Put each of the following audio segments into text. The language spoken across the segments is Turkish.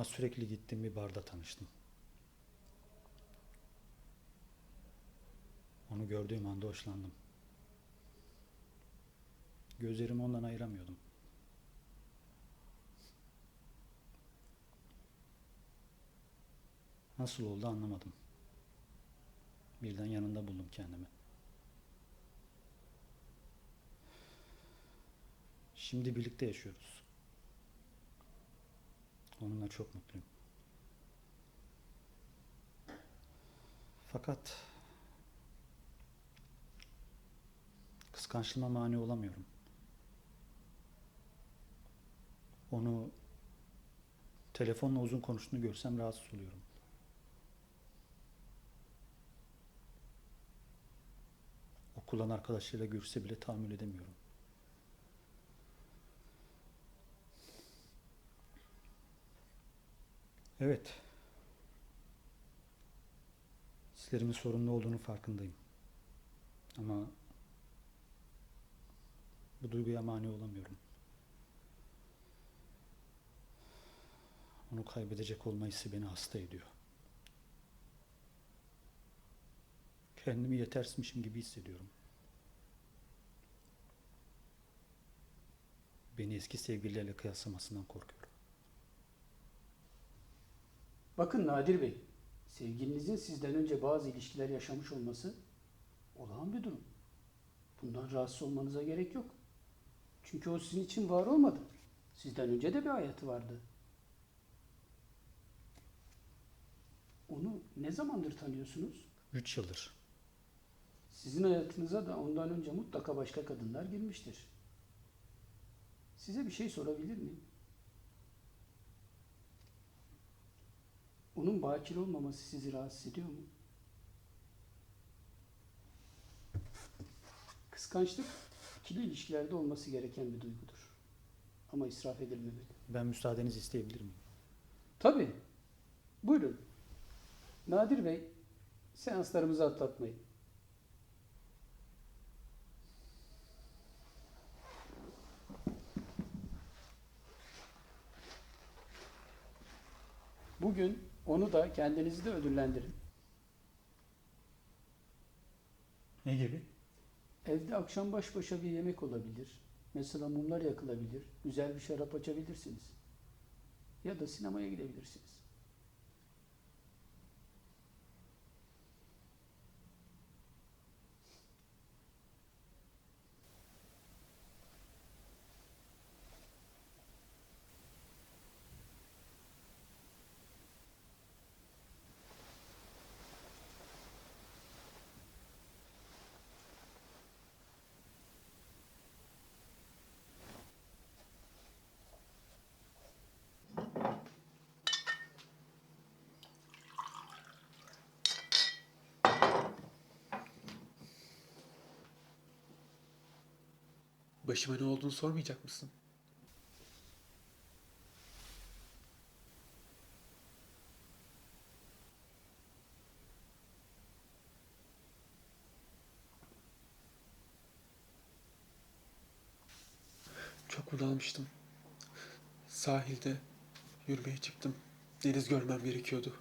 Onunla sürekli gittiğim bir barda tanıştım. Onu gördüğüm anda hoşlandım. Gözlerimi ondan ayıramıyordum. Nasıl oldu anlamadım. Birden yanında buldum kendimi. Şimdi birlikte yaşıyoruz. Onunla çok mutluyum. Fakat kıskançlığıma mani olamıyorum. Onu telefonla uzun konuştuğunu görsem rahatsız oluyorum. Okuldan arkadaşlarıyla görüşse bile tahammül edemiyorum. Evet. Hislerimin sorunlu olduğunu farkındayım. Ama bu duyguya mani olamıyorum. Onu kaybedecek olma hissi beni hasta ediyor. Kendimi yetersizmişim gibi hissediyorum. Beni eski sevgililerle kıyaslamasından korkuyorum. Bakın Nadir Bey, sevgilinizin sizden önce bazı ilişkiler yaşamış olması olağan bir durum. Bundan rahatsız olmanıza gerek yok. Çünkü o sizin için var olmadı. Sizden önce de bir hayatı vardı. Onu ne zamandır tanıyorsunuz? Üç yıldır. Sizin hayatınıza da ondan önce mutlaka başka kadınlar girmiştir. Size bir şey sorabilir miyim? Onun bakir olmaması sizi rahatsız ediyor mu? Kıskançlık ikili ilişkilerde olması gereken bir duygudur. Ama israf edilmemeli. Ben müsaadenizi isteyebilir miyim? Tabii. Buyurun. Nadir Bey, seanslarımızı atlatmayın. Bugün onu da kendinizi de ödüllendirin. Ne gibi? Evde akşam baş başa bir yemek olabilir. Mesela mumlar yakılabilir. Güzel bir şarap açabilirsiniz. Ya da sinemaya gidebilirsiniz. Başıma ne olduğunu sormayacak mısın? Çok bunalmıştım. Sahilde yürümeye çıktım. Deniz görmem gerekiyordu.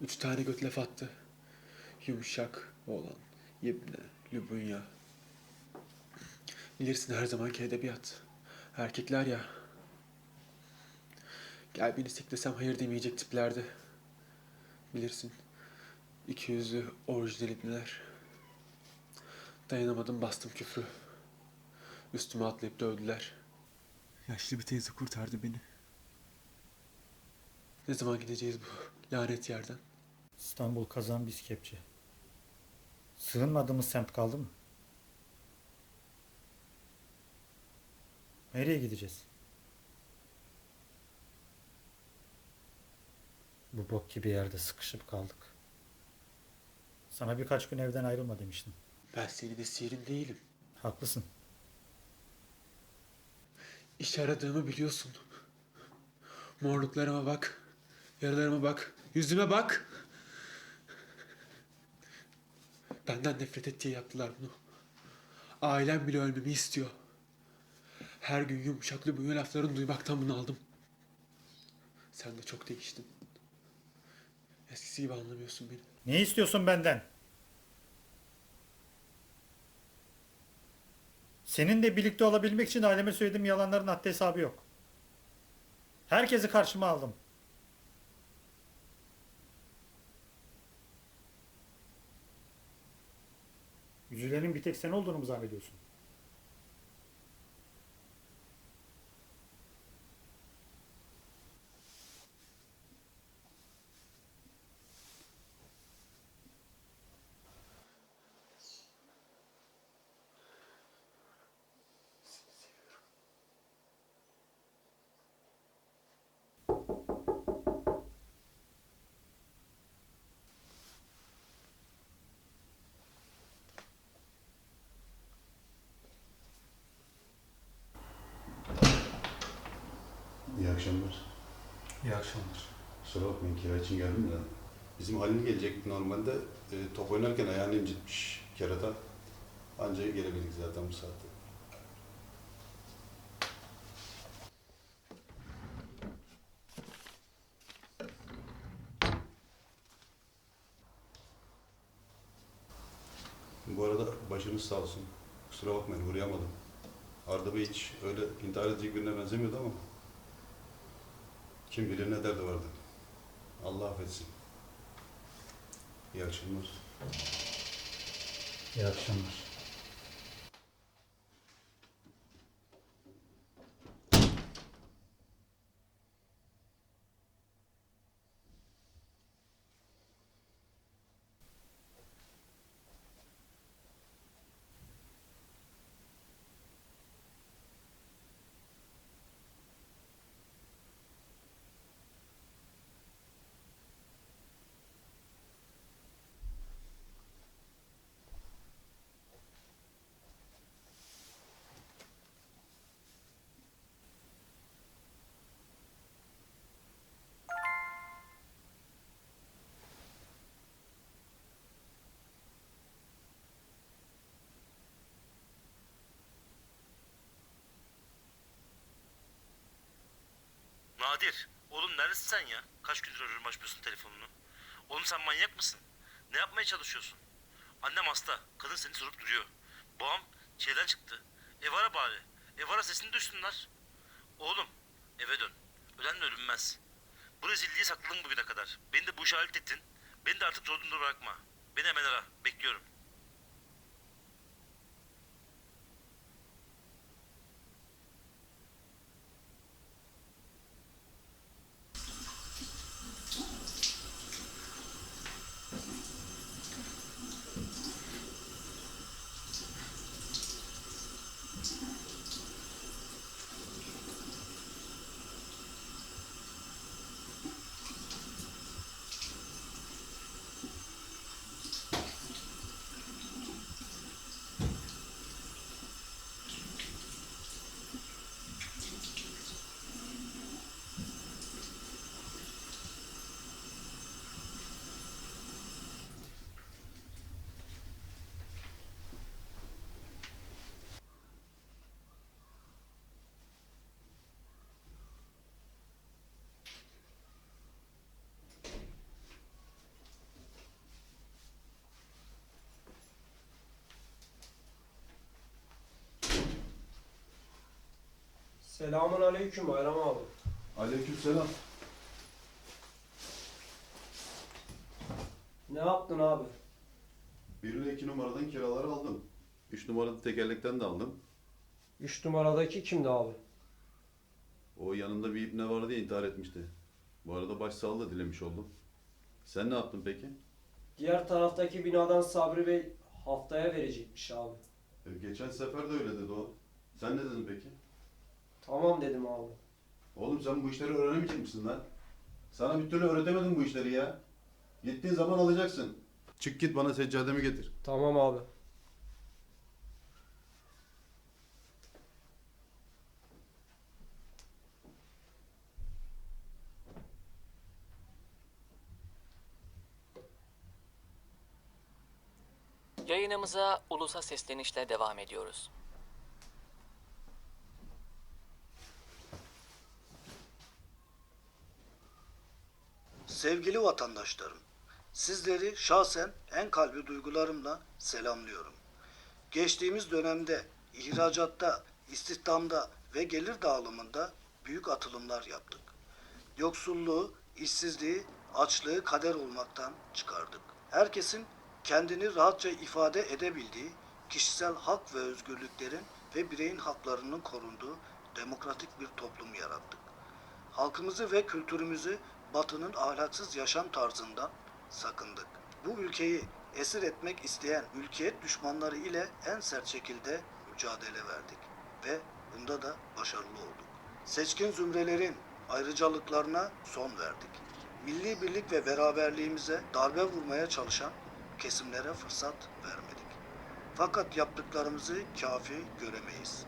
Üç tane göt laf attı. Yumuşak olan Yibne, Lubunya, Bilirsin her zamanki edebiyat. Erkekler ya. Gel beni siklesem hayır demeyecek tiplerdi. Bilirsin. İki yüzlü orijinal ibneler. Dayanamadım bastım küfrü. Üstüme atlayıp dövdüler. Yaşlı bir teyze kurtardı beni. Ne zaman gideceğiz bu lanet yerden? İstanbul kazan biz kepçe. Sığınmadığımız semt kaldı mı? Nereye gideceğiz? Bu bok gibi yerde sıkışıp kaldık. Sana birkaç gün evden ayrılma demiştim. Ben senin esirin değilim. Haklısın. İş aradığımı biliyorsun. Morluklarıma bak. Yaralarıma bak. Yüzüme bak. Benden nefret et diye yaptılar bunu. Ailem bile ölmemi istiyor. Her gün yumuşaklı böyle laflarını duymaktan bunaldım. Sen de çok değiştin. Eskisi gibi anlamıyorsun beni. Ne istiyorsun benden? Seninle birlikte olabilmek için aileme söylediğim yalanların haddi hesabı yok. Herkesi karşıma aldım. Üzülenin bir tek sen olduğunu mu zannediyorsun? Akşamlar. İyi akşamlar. Kusura bakmayın kira için geldim de. Bizim Halil gelecek normalde. E, top oynarken ayağını incitmiş kerata. Anca gelebildik zaten bu saatte. Bu arada başınız sağ olsun. Kusura bakmayın uğrayamadım. Arda Bey hiç öyle intihar edecek birine benzemiyordu ama kim bilir ne derdi vardı. Allah affetsin. İyi akşamlar. İyi akşamlar. Nadir, oğlum neredesin sen ya? Kaç gündür arıyorum açmıyorsun telefonunu. Oğlum sen manyak mısın? Ne yapmaya çalışıyorsun? Annem hasta, kadın seni sorup duruyor. Babam şeyden çıktı. Ev ara bari. Ev ara sesini duysunlar. Oğlum, eve dön. Ölenle ölünmez. Bu rezilliği sakladın bugüne kadar. Beni de bu işe alet ettin. Beni de artık zor durumda bırakma. Beni hemen ara, bekliyorum. Selamun aleyküm Bayram abi. Aleykümselam. Ne yaptın abi? Bir ile iki numaradan kiraları aldım. Üç numarada tekerlekten de aldım. Üç numaradaki kimdi abi? O yanında bir ibne vardı ya intihar etmişti. Bu arada başsağlığı dilemiş oldum. Sen ne yaptın peki? Diğer taraftaki binadan Sabri Bey haftaya verecekmiş abi. E, geçen sefer de öyle dedi o. Sen ne dedin peki? Tamam dedim abi. Oğlum sen bu işleri öğrenemeyecek misin lan? Sana bir türlü öğretemedim bu işleri ya. Gittiğin zaman alacaksın. Çık git bana seccademi getir. Tamam abi. Yayınımıza ulusa seslenişle devam ediyoruz. Sevgili vatandaşlarım, sizleri şahsen en kalbi duygularımla selamlıyorum. Geçtiğimiz dönemde ihracatta, istihdamda ve gelir dağılımında büyük atılımlar yaptık. Yoksulluğu, işsizliği, açlığı kader olmaktan çıkardık. Herkesin kendini rahatça ifade edebildiği, kişisel hak ve özgürlüklerin ve bireyin haklarının korunduğu demokratik bir toplum yarattık. Halkımızı ve kültürümüzü Batı'nın ahlaksız yaşam tarzından sakındık. Bu ülkeyi esir etmek isteyen ülkiyet düşmanları ile en sert şekilde mücadele verdik ve bunda da başarılı olduk. Seçkin zümrelerin ayrıcalıklarına son verdik. Milli birlik ve beraberliğimize darbe vurmaya çalışan kesimlere fırsat vermedik. Fakat yaptıklarımızı kafi göremeyiz.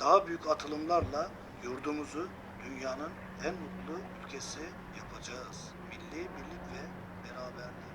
Daha büyük atılımlarla yurdumuzu dünyanın en mutlu ülkesi yapacağız olacağız. Milli birlik ve beraberlik.